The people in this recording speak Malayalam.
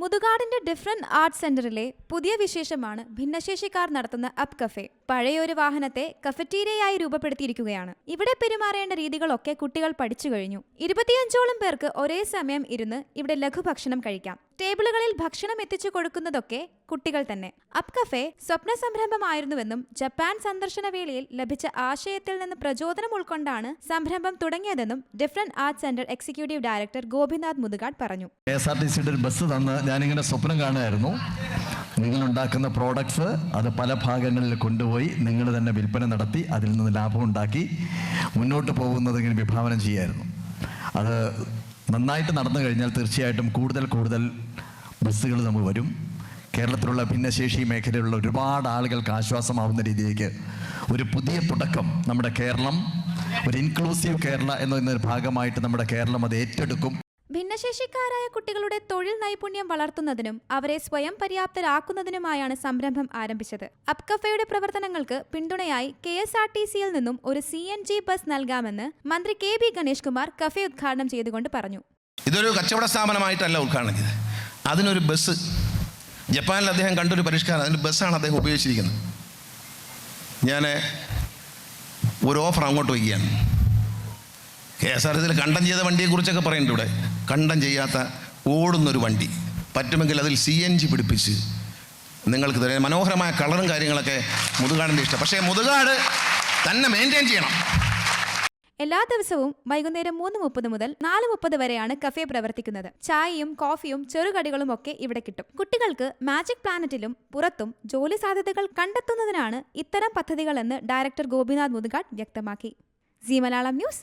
മുതുകാടിന്റെ ഡിഫറന്റ് ആർട്സ് സെന്ററിലെ പുതിയ വിശേഷമാണ് ഭിന്നശേഷിക്കാർ നടത്തുന്ന അപ് കഫേ പഴയൊരു വാഹനത്തെ കഫറ്റീരിയയായി രൂപപ്പെടുത്തിയിരിക്കുകയാണ്. ഇവിടെ പെരുമാറേണ്ട രീതികളൊക്കെ കുട്ടികൾ പഠിച്ചു കഴിഞ്ഞു. ഇരുപത്തിയഞ്ചോളം പേർക്ക് ഒരേ സമയം ഇരുന്ന് ഇവിടെ ലഘുഭക്ഷണം കഴിക്കാം. ടേബിളുകളിൽ ഭക്ഷണം എത്തിച്ചു കൊടുക്കുന്നതൊക്കെ കുട്ടികൾ തന്നെ. അപ് കഫേ സ്വപ്ന സംരംഭമായിരുന്നുവെന്നും ജപ്പാൻ സന്ദർശന വേളയിൽ ലഭിച്ച ആശയത്തിൽ നിന്ന് പ്രചോദനം ഉൾക്കൊണ്ടാണ് സംരംഭം തുടങ്ങിയതെന്നും different arts centre executive director Gopinath Muthukad പറഞ്ഞു. കെ എസ് ആർ ടി സിയുടെ ഒരു ബസ് തന്ന് ഞാനിങ്ങനെ സ്വപ്നം കാണുമായിരുന്നു നിങ്ങളുണ്ടാക്കുന്ന പ്രോഡക്ട്സ് അത് പല ഭാഗങ്ങളിൽ കൊണ്ടുപോയി നിങ്ങൾ തന്നെ വിൽപ്പന നടത്തി അതിൽ നിന്ന് ലാഭം ഉണ്ടാക്കി മുന്നോട്ട് പോകുന്നത് ഇങ്ങനെ വിഭാവനം ചെയ്യായിരുന്നു. അത് നന്നായിട്ട് നടന്നു കഴിഞ്ഞാൽ തീർച്ചയായിട്ടും കൂടുതൽ കൂടുതൽ ബസ്സുകൾ നമുക്ക് വരും. കേരളത്തിലുള്ള ഭിന്നശേഷി മേഖലയിലുള്ള ഒരുപാട് ആളുകൾക്ക് ആശ്വാസമാവുന്ന രീതിയിലേക്ക് ഒരു പുതിയ തുടക്കം നമ്മുടെ കേരളം ഒരു ഇൻക്ലൂസീവ് കേരള എന്നതിന്റെ ഭാഗമായിട്ട് നമ്മുടെ കേരളം അത് ഏറ്റെടുക്കും. ഭിന്നശേഷിക്കാരായ കുട്ടികളുടെ തൊഴിൽ നൈപുണ്യം വളർത്തുന്നതിനും അവരെ സ്വയം പര്യാപ്തരാക്കുന്നതിനുമായാണ് സംരംഭം ആരംഭിച്ചത്. അപ്കഫയുടെ പ്രവർത്തനങ്ങൾക്ക് പിന്തുണയായി കെ എസ് ആർ ടി സിയിൽ നിന്നും ഒരു സി എൻ ജി ബസ് നൽകാമെന്ന് മന്ത്രി K B Ganesh Kumar cafe ഉദ്ഘാടനം ചെയ്തുകൊണ്ട് പറഞ്ഞു. ഇതൊരു കച്ചവട സ്ഥാപനമായിട്ടല്ല ഉദ്ഘാടനം ചെയ്തത് അതിനൊരു ബസ് ജപ്പാനിൽ അദ്ദേഹം കണ്ടൊരു പരിഷ്കാരം അതിന് ബസ്സാണ് അദ്ദേഹം ഉപയോഗിച്ചിരിക്കുന്നത്. ഞാൻ ഒരു ഓഫർ അങ്ങോട്ട് വയ്ക്കുകയാണ്. കെ എസ് ആർ ടി സിയിൽ കണ്ടം ചെയ്ത വണ്ടിയെക്കുറിച്ചൊക്കെ പറയുന്നുണ്ട് ഇവിടെ. കണ്ടം ചെയ്യാത്ത ഓടുന്നൊരു വണ്ടി. പറ്റുമെങ്കിൽ അതിൽ സി എൻ ജി പിടിപ്പിച്ച് നിങ്ങൾക്ക് തരാം മനോഹരമായ കളറും കാര്യങ്ങളൊക്കെ മുതുകാടിന്റെ ഇഷ്ടം. പക്ഷേ മുതുകാട് തന്നെ മെയിന്റെയിൻ ചെയ്യണം. എല്ലാ ദിവസവും വൈകുന്നേരം മൂന്ന് മുപ്പത് മുതൽ നാല് മുപ്പത് വരെയാണ് കഫേ പ്രവർത്തിക്കുന്നത്. ചായയും കോഫിയും ചെറുകടികളും ഒക്കെ ഇവിടെ കിട്ടും. കുട്ടികൾക്ക് മാജിക് പ്ലാനറ്റിലും പുറത്തും ജോലി സാധ്യതകൾ കണ്ടെത്തുന്നതിനാണ് ഇത്തരം പദ്ധതികളെന്ന് ഡയറക്ടർ ഗോപിനാഥ് മുതുകാട് വ്യക്തമാക്കി. C Malayalam news